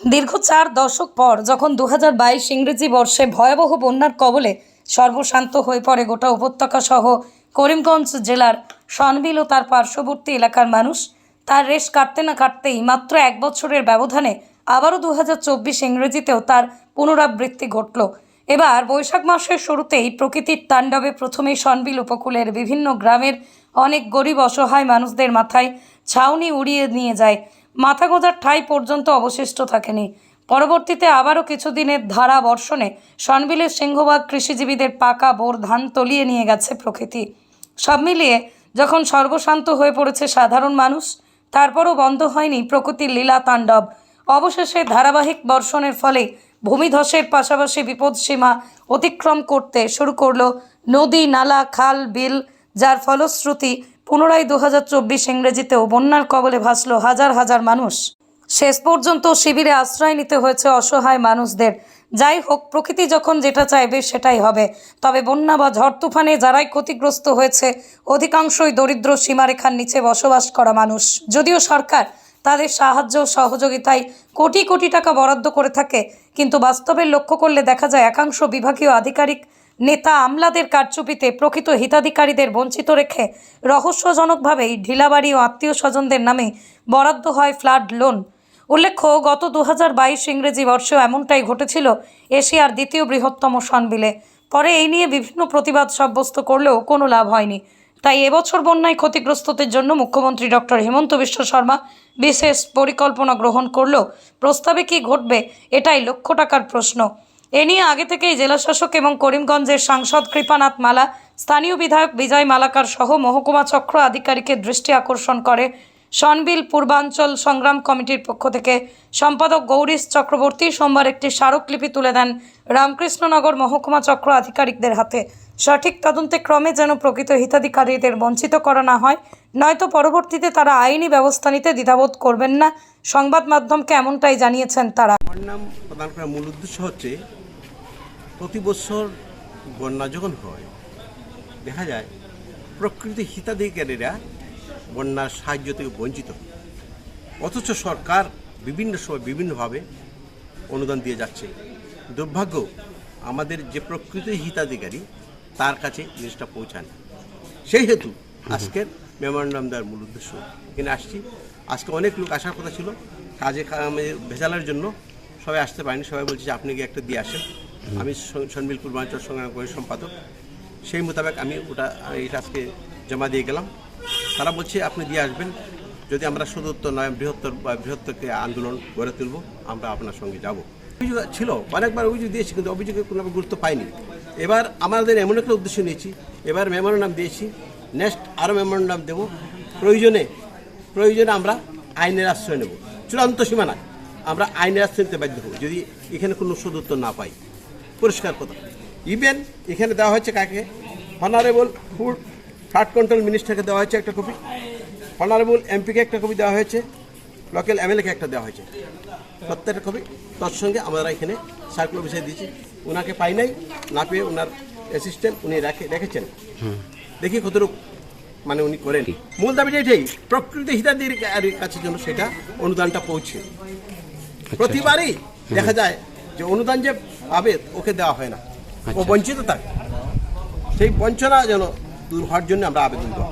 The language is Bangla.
দীর্ঘ চার দশক পর যখন দু হাজার বাইশ ইংরেজি বর্ষে ভয়াবহ বন্যার কবলে সর্বশান্ত হয়ে পড়ে গোটা উপত্যকা সহ করিমগঞ্জ জেলার সনবিল ও তার পার্শ্ববর্তী এলাকার মানুষ, তার রেশ কাটতে না কাটতেই মাত্র এক বছরের ব্যবধানে আবারও দু হাজার চব্বিশ ইংরেজিতেও তার পুনরাবৃত্তি ঘটল। এবার বৈশাখ মাসের শুরুতেই প্রকৃতির তাণ্ডবে প্রথমেই সনবিল উপকূলের বিভিন্ন গ্রামের অনেক গরিব অসহায় মানুষদের মাথায় ছাউনি উড়িয়ে নিয়ে যায়। মাথা গোঁজার ঠাঁই পর্যন্ত অবশিষ্ট থাকেনি। পরবর্তীতে আবারও কিছুদিনের ধারা বর্ষণে সনবিলের সিংহভাগ কৃষিজীবীদের পাকা বোর ধান তলিয়ে নিয়ে গেছে প্রকৃতি। সব মিলিয়ে যখন সর্বশান্ত হয়ে পড়েছে সাধারণ মানুষ, তারপরও বন্ধ হয়নি প্রকৃতির লীলা তাণ্ডব। অবশেষে ধারাবাহিক বর্ষণের ফলে ভূমিধসের পাশাপাশি বিপদসীমা অতিক্রম করতে শুরু করল নদী, নালা, খাল, বিল, যার ফলশ্রুতি পুনরায় দু হাজার চব্বিশ ইংরেজিতেও বন্যার কবলে ভাসল হাজার হাজার মানুষ। শেষ পর্যন্ত শিবিরে আশ্রয় নিতে হয়েছে অসহায় মানুষদের। যাই হোক, প্রকৃতি যখন যেটা চাইবে সেটাই হবে। তবে বন্যা বা ঝড় তুফানে যারাই ক্ষতিগ্রস্ত হয়েছে, অধিকাংশই দরিদ্র সীমারেখার নিচে বসবাস করা মানুষ। যদিও সরকার তাদের সাহায্য সহযোগিতায় কোটি কোটি টাকা বরাদ্দ করে থাকে, কিন্তু বাস্তবে লক্ষ্য করলে দেখা যায় একাংশ বিভাগীয় আধিকারিক নেতা আমলাদের কারচুপিতে প্রকৃত হিতাধিকারীদের বঞ্চিত রেখে রহস্যজনকভাবেই ঢিলাবাড়ি ও আত্মীয় স্বজনদের নামে বরাদ্দ হয় ফ্লাড লোন। উল্লেখ্য, গত দু বাইশ ইংরেজি বর্ষেও এমনটাই ঘটেছিল এশিয়ার দ্বিতীয় বৃহত্তম সনবিলে। পরে এই নিয়ে বিভিন্ন প্রতিবাদ সাব্যস্ত করলেও কোনো লাভ হয়নি। তাই এবছর বন্যায় ক্ষতিগ্রস্তদের জন্য মুখ্যমন্ত্রী ডক্টর হেমন্ত বিশ্ব শর্মা বিশেষ পরিকল্পনা গ্রহণ করলেও প্রস্তাবে কি ঘটবে এটাই লক্ষ টাকার প্রশ্ন। এ নিয়ে আগে থেকেই জেলাশাসক এবং করিমগঞ্জের সাংসদ কৃপানাথ মালা, স্থানীয় বিধায়ক বিজয় মালাকার সহ মহকুমা চক্র আধিকারিকের দৃষ্টি আকর্ষণ করে। সনবিল পূর্বাঞ্চল সংগ্রাম কমিটির পক্ষ থেকে সম্পাদক গৌরীশ চক্রবর্তী সোমবার একটি স্মারকলিপি তুলে দেন রামকৃষ্ণনগর মহকুমা চক্র আধিকারিকদের হাতে। সঠিক তদন্তে ক্রমে যেন প্রকৃত হিতাধিকারীদের বঞ্চিত করা না হয়, নয়তো পরবর্তীতে তারা আইনি ব্যবস্থা নিতে দ্বিধাবোধ করবেন না। সংবাদ মাধ্যমকে এমনটাই জানিয়েছেন তারা। আমার নাম প্রদান করার মূল উদ্দেশ্য হচ্ছে প্রতি বছর বন্যা যখন হয়, দেখা যায় প্রকৃতি হিতাধিকারীরা বন্যার সাহায্য থেকে বঞ্চিত অথচ সরকার বিভিন্ন সময় বিভিন্নভাবে অনুদান দিয়ে যাচ্ছে। দুর্ভাগ্য, আমাদের যে প্রকৃতি হিতাধিকারী, তার কাছে জিনিসটা পৌঁছায়। সেই হেতু আজকের মেমোরেন্ডাম দেওয়ার মূল উদ্দেশ্য এখানে আসছি। আজকে অনেক লোক আসার কথা ছিল। কাজে ভেজালের জন্য সবাই আসতে পারেনি। সবাই বলছে যে, আপনি গিয়ে একটা দিয়ে আসেন। আমি সন্মিল পূর্বাঞ্চল সংগ্রাম করি সম্পাদক। সেই মোতাবেক আমি ওটা এটা আজকে জমা দিয়ে গেলাম। তারা বলছে, আপনি দিয়ে আসবেন। যদি আমরা শুধুত্তর নয়, বৃহত্তর বা বৃহত্তরকে আন্দোলন গড়ে তুলব, আমরা আপনার সঙ্গে যাব। অভিযোগ ছিল, অনেকবার অভিযোগ দিয়েছি, কিন্তু অভিযোগের কোনো গুরুত্ব পাইনি। এবার আমাদের এমন একটা উদ্দেশ্য নিয়েছি, এবার মেমোরেন্ডাম দিয়েছি, নেক্সট আরও মেমোরেন্ডাম দেবো। প্রয়োজনে প্রয়োজনে আমরা আইনের আশ্রয় নেব। চূড়ান্ত সীমানায় আমরা আইনের আশ্রয় নিতে বাধ্য হব, যদি এখানে কোনো সদুত্তর না পাই। পরিষ্কার কথা। ইভেন এখানে দেওয়া হয়েছে কাকে? অনারেবল ফুড ফ্লাড কন্ট্রোল মিনিস্টারকে দেওয়া হয়েছে একটা কপি। অনারেবল এমপিকে একটা কপি দেওয়া হয়েছে। লোকাল এমএলএকে একটা দেওয়া হয়েছে। প্রত্যেকটা কপি। তার সঙ্গে আমরা এখানে সার্কুলার বিষয় দিয়েছি। ওনাকে পাই নাই না পেয়ে ওনার অ্যাসিস্ট্যান্ট উনি রেখে রেখেছেন। দেখি কতটুকু মানে উনি করেন। মূল দাবিটা এটাই প্রকৃতি হিতাধিকারীর কাছে জন্য সেটা অনুদানটা পৌঁছে। প্রতিবারই দেখা যায় যে অনুদান যে আবেদ ওকে দেওয়া হয় না। ও আচ্ছা। বঞ্চিত থাকে সেই বঞ্চনা যেন দূর হওয়ার জন্য আমরা আবেদন করব।